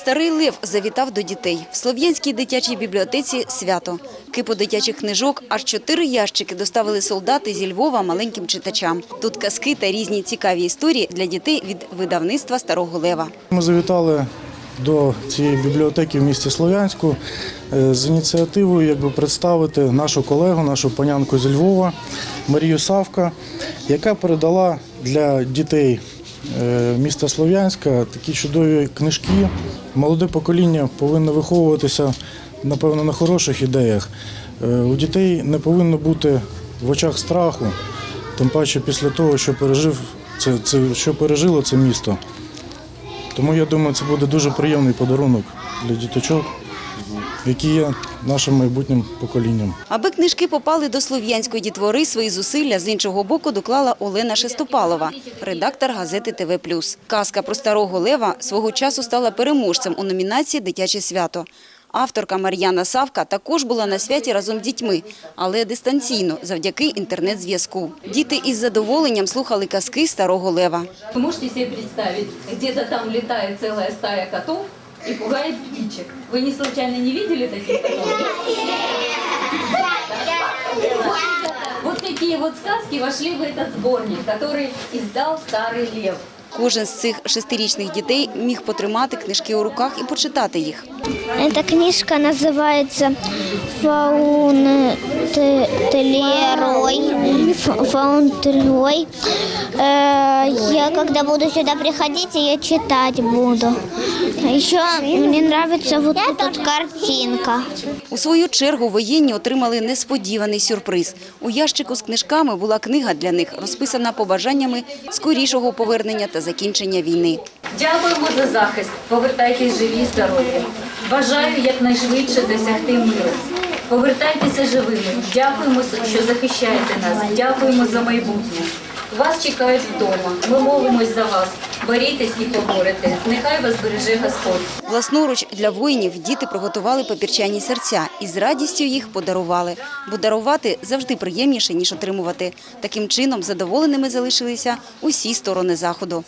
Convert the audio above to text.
Старий Лев завітав до дітей. В Слов'янській дитячій бібліотеці свято. Кипу дитячих книжок, аж чотири ящики доставили солдати зі Львова маленьким читачам. Тут казки та різні цікаві історії для дітей від видавництва Старого Лева. Ми завітали до цієї бібліотеки в місті Слов'янську е, з ініціативою якби, представити нашу колегу, нашу панянку зі Львова Марію Савка, яка передала для дітей е, міста Слов'янська такі чудові книжки. Молоде покоління повинно виховуватися, напевно, на хороших ідеях. Е, У дітей не повинно бути в очах страху, тим паче після того, що пережив це, це що пережило це місто. Тому я думаю, це буде дуже приємний подарунок для діточок, які є нашим майбутнім поколінням. Аби книжки попали до слов'янської дітвори, свої зусилля з іншого боку доклала Олена Шестопалова, редактор газети ТВ+. Казка про старого лева свого часу стала переможцем у номінації Дитяче свято. Авторка Мар'яна Савка також була на святі разом з дітьми, але дистанційно, завдяки інтернет-зв'язку. Діти із задоволенням слухали казки старого лева. Вы можете себе представить, где-то там летает целая стая котов и пугает птичек. Вы не случайно не видели таких котов? Вот такие вот сказки вошли в этот сборник, который издал Старый Лев. Кожен з цих шестирічних дітей міг потримати книжки у руках і почитати їх. Эта книжка называется Фаунтлерой. Фаунтлерой. я когда буду сюда приходить, я читать буду. Еще мне нравится вот эта вот картинка. У свою чергу воєнні отримали несподіваний сюрприз. У ящику з книжками була книга для них, розписана побажаннями скорішого повернення та закінчення війни. Дякуємо за захист. Повертайтесь живі, здорові. Бажаю якнайшвидше досягти миру. Повертайтеся живими. Дякуємо, що захищаєте нас. Дякуємо за майбутнє. Вас чекають вдома. Ми молимось за вас. Борітесь і поборете. Нехай вас береже Господь. Власноруч для воїнів діти приготували папірчані серця і з радістю їх подарували. Бо дарувати завжди приємніше, ніж отримувати. Таким чином задоволеними залишилися усі сторони заходу.